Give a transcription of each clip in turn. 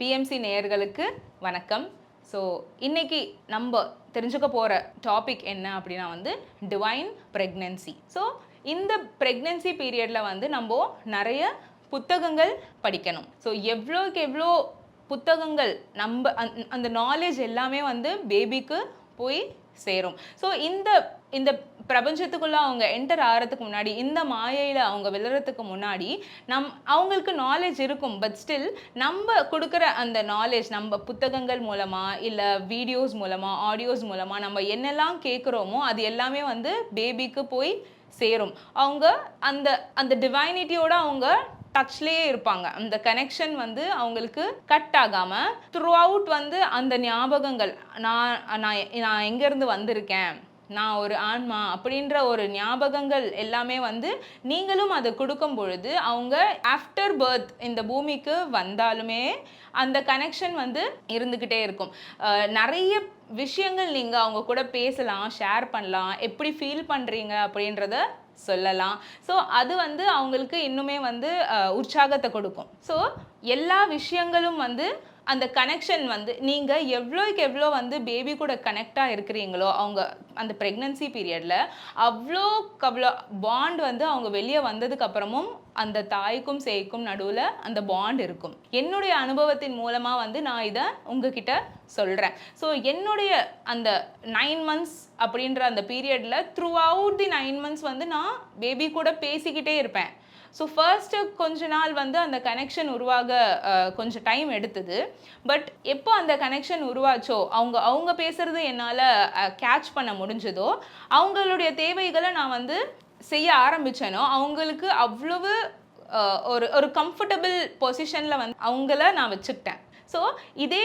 BMC நேயர்களுக்கு வணக்கம். So இன்னைக்கு நம்ம தெரிஞ்சுக்க போகிற டாபிக் என்ன அப்படின்னா வந்து டிவைன் ப்ரெக்னென்சி ஸோ இந்த ப்ரெக்னென்சி பீரியடில் வந்து நம்ம நிறைய புத்தகங்கள் படிக்கணும். ஸோ எவ்வளோக்கு எவ்வளோ புத்தகங்கள் நம்ம அந் அந்த நாலேஜ் எல்லாமே வந்து பேபிக்கு போய் சேரும். ஸோ இந்த இந்த பிரபஞ்சத்துக்குள்ள அவங்க என்டர் ஆகிறதுக்கு முன்னாடி இந்த மாயையில் அவங்க விழுறதுக்கு முன்னாடி நம் அவங்களுக்கு நாலேஜ் இருக்கும் பட் ஸ்டில் நம்ம கொடுக்குற அந்த நாலேஜ் நம்ம புத்தகங்கள் மூலமாக இல்லை வீடியோஸ் மூலமாக ஆடியோஸ் மூலமாக நம்ம என்னெல்லாம் கேட்குறோமோ அது எல்லாமே வந்து பேபிக்கு போய் சேரும். அவங்க அந்த அந்த டிவைனிட்டியோட அவங்க டச்லேயே இருப்பாங்க. அந்த கனெக்ஷன் வந்து அவங்களுக்கு கட் ஆகாமல் த்ரூ அவுட் வந்து அந்த ஞாபகங்கள் நான் நான் நான் எங்கேருந்து வந்திருக்கேன் நான் ஒரு ஆன்மா அப்படின்ற ஒரு ஞாபகங்கள் எல்லாமே வந்து நீங்களும் அதை கொடுக்கும் பொழுது அவங்க ஆஃப்டர் பர்த் இந்த பூமிக்கு வந்தாலுமே அந்த கனெக்ஷன் வந்து இருந்துக்கிட்டே இருக்கும். நிறைய விஷயங்கள் நீங்கள் அவங்க கூட பேசலாம் ஷேர் பண்ணலாம் எப்படி ஃபீல் பண்ணுறீங்க அப்படின்றத சொல்லலாம். ஸோ அது வந்து அவங்களுக்கு இன்னுமே வந்து உற்சாகத்தை கொடுக்கும். ஸோ எல்லா விஷயங்களும் வந்து அந்த கனெக்ஷன் வந்து நீங்கள் எவ்வளோக்கு எவ்வளோ வந்து பேபி கூட கனெக்டாக இருக்கிறீங்களோ அவங்க அந்த ப்ரெக்னன்சி பீரியடில் அவ்வளோக்கு அவ்வளோ பாண்ட் வந்து அவங்க வெளியே வந்ததுக்கப்புறமும் அந்த தாய்க்கும் சேய்க்கும் நடுவில் அந்த பாண்ட் இருக்கும். என்னுடைய அனுபவத்தின் மூலமாக வந்து நான் இதை உங்ககிட்ட சொல்கிறேன் ஸோ என்னுடைய அந்த நைன் மந்த்ஸ் அப்படின்ற அந்த பீரியடில் throughout the nine months வந்து நான் பேபி கூட பேசிக்கிட்டே இருப்பேன். ஸோ ஃபர்ஸ்ட்டு கொஞ்ச நாள் வந்து அந்த கனெக்ஷன் உருவாக கொஞ்சம் டைம் எடுத்தது. பட் எப்போ அந்த கனெக்ஷன் உருவாச்சோ அவங்க அவங்க பேசுகிறது என்னால் கேட்ச் பண்ண முடிஞ்சதோ அவங்களுடைய தேவைகளை நான் வந்து செய்ய ஆரம்பிச்சேனோ அவங்களுக்கு அவ்வளவு ஒரு ஒரு கம்ஃபர்டபுள் பொசிஷனில் வந்து அவங்கள நான் வச்சுக்கிட்டேன். ஸோ இதே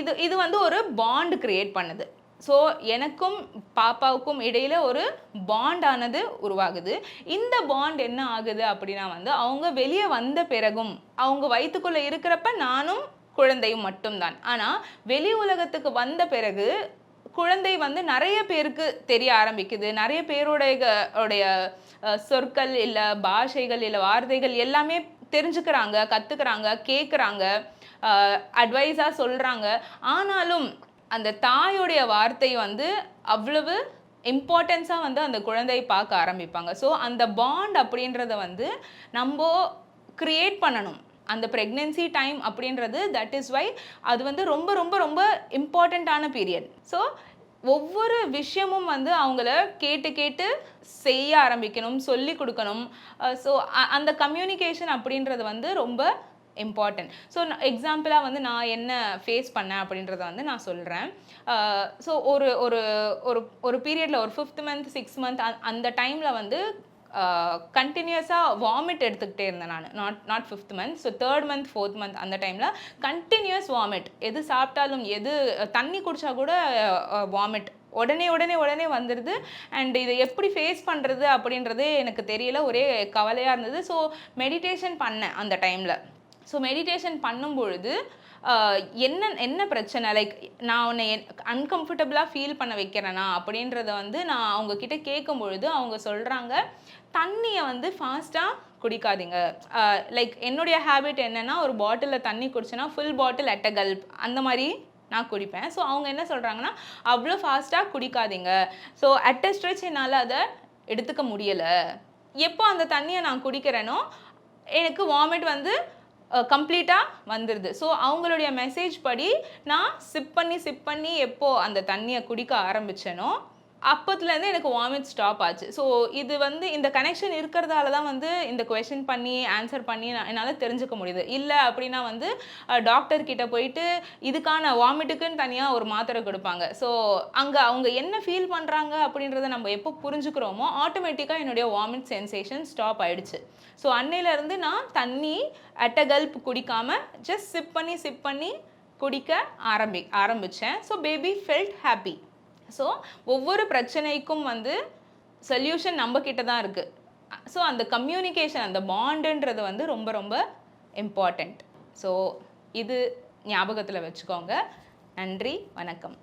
இது இது வந்து ஒரு பாண்ட் க்ரியேட் பண்ணுது. ஸோ எனக்கும் பாப்பாவுக்கும் இடையில ஒரு பாண்ட் ஆனது உருவாகுது. இந்த பாண்ட் என்ன ஆகுது அப்படின்னா வந்து அவங்க வெளியே வந்த பிறகும் அவங்க வயிற்றுக்குள்ளே இருக்கிறப்ப நானும் குழந்தையும் மட்டும்தான். ஆனால் வெளி உலகத்துக்கு வந்த பிறகு குழந்தை வந்து நிறைய பேருக்கு தெரிய ஆரம்பிக்குது. நிறைய பேருடைய உடைய சொற்கள் இல்லை பாஷைகள் இல்லை வார்த்தைகள் எல்லாமே தெரிஞ்சுக்கிறாங்க கற்றுக்குறாங்க கேட்குறாங்க அட்வைஸாக சொல்கிறாங்க ஆனாலும் அந்த தாயோடைய வார்த்தை வந்து அவ்வளவு இம்பார்ட்டன்ஸாக வந்து அந்த குழந்தையை பார்க்க ஆரம்பிப்பாங்க. ஸோ அந்த பாண்ட் அப்படின்றத வந்து நம்ம க்ரியேட் பண்ணணும். அந்த ப்ரெக்னென்சி டைம் அப்படின்றது தட் இஸ் வை அது வந்து ரொம்ப ரொம்ப ரொம்ப இம்பார்ட்டண்ட்டான பீரியட் ஸோ ஒவ்வொரு விஷயமும் வந்து அவங்கள கேட்டு கேட்டு செய்ய ஆரம்பிக்கணும் சொல்லி கொடுக்கணும். Uh, ஸோ அந்த கம்யூனிகேஷன் அப்படின்றது வந்து ரொம்ப இம்பார்ட்டன்ட் ஸோ எக்ஸாம்பிளாக வந்து நான் என்ன ஃபேஸ் பண்ணேன் அப்படின்றத வந்து நான் சொல்கிறேன் ஸோ ஒரு ஒரு ஒரு ஒரு பீரியடில் ஒரு ஃபிஃப்த் மந்த் சிக்ஸ் மந்த் அந்த டைமில் வந்து கண்டினியூஸாக வாமிட் எடுத்துக்கிட்டே இருந்தேன் நான். Not not fifth month so third month fourth month அந்த டைமில் கண்டினியூஸ் வாமிட் எது சாப்பிட்டாலும் எது தண்ணி குடித்தா கூட வாமிட் உடனே உடனே உடனே வந்துடுது அண்ட் இதை எப்படி ஃபேஸ் பண்ணுறது அப்படின்றதே எனக்கு தெரியல. ஒரே கவலையாக இருந்தது. ஸோ மெடிடேஷன் பண்ணேன் அந்த டைமில் ஸோ மெடிடேஷன் பண்ணும் பொழுது என்ன என்ன பிரச்சனை? லைக் நான் உன்னை அன்கம்ஃபர்டபுளாக ஃபீல் பண்ண வைக்கிறேனா? அப்படின்றத வந்து நான் அவங்க கிட்ட கேட்கும் பொழுது அவங்க சொல்கிறாங்க தண்ணியை வந்து ஃபாஸ்ட்டாக குடிக்காதீங்க. லைக் என்னுடைய ஹேபிட் என்னென்னா ஒரு பாட்டிலில் தண்ணி குடிச்சேன்னா ஃபுல் பாட்டில் அட் அ கல்ப் அந்த மாதிரி நான் குடிப்பேன். ஸோ அவங்க என்ன சொல்கிறாங்கன்னா அவ்வளோ ஃபாஸ்ட்டாக குடிக்காதீங்க. ஸோ அட் அ ஸ்ட்ரெச் என்னால் அதை எடுத்துக்க முடியலை. எப்போ அந்த தண்ணியை நான் குடிக்கிறேனோ எனக்கு வாமிட் வந்து கம்ப்ளீட்டாக வந்துடுது ஸோ அவங்களுடைய மெசேஜ் படி நான் சிப் பண்ணி சிப் பண்ணி எப்போது அந்த தண்ணியை குடிக்க ஆரம்பிச்சேனோ அப்போத்துலேருந்து எனக்கு வாமிட் ஸ்டாப் ஆச்சு. ஸோ இது வந்து இந்த கனெக்ஷன் இருக்கிறதால தான் வந்து இந்த கொஷின் பண்ணி ஆன்சர் பண்ணி நான் என்னால் தெரிஞ்சுக்க முடியுது. இல்லை அப்படின்னா வந்து டாக்டர்கிட்ட போயிட்டு இதுக்கான வாமிட்டுக்குன்னு தனியாக ஒரு மாத்திரை கொடுப்பாங்க. ஸோ அங்கே அவங்க என்ன ஃபீல் பண்ணுறாங்க அப்படின்றத நம்ம எப்போ புரிஞ்சுக்கிறோமோ ஆட்டோமேட்டிக்காக என்னுடைய வாமிட் சென்சேஷன் ஸ்டாப் ஆகிடுச்சு ஸோ அன்னையிலேருந்து நான் தண்ணி அட்ட கல்ப் குடிக்காமல் ஜஸ்ட் சிப் பண்ணி சிப் பண்ணி குடிக்க ஆரம்பி ஆரம்பித்தேன் so baby felt happy so ஒவ்வொரு பிரச்சனைக்கும் வந்து சொல்யூஷன் நம்ம கிட்ட தான் இருக்குது ஸோ அந்த கம்யூனிகேஷன் அந்த பாண்டுன்றது வந்து ரொம்ப ரொம்ப இம்பார்ட்டண்ட் ஸோ இது ஞாபகத்தில் வச்சுக்கோங்க. நன்றி வணக்கம்.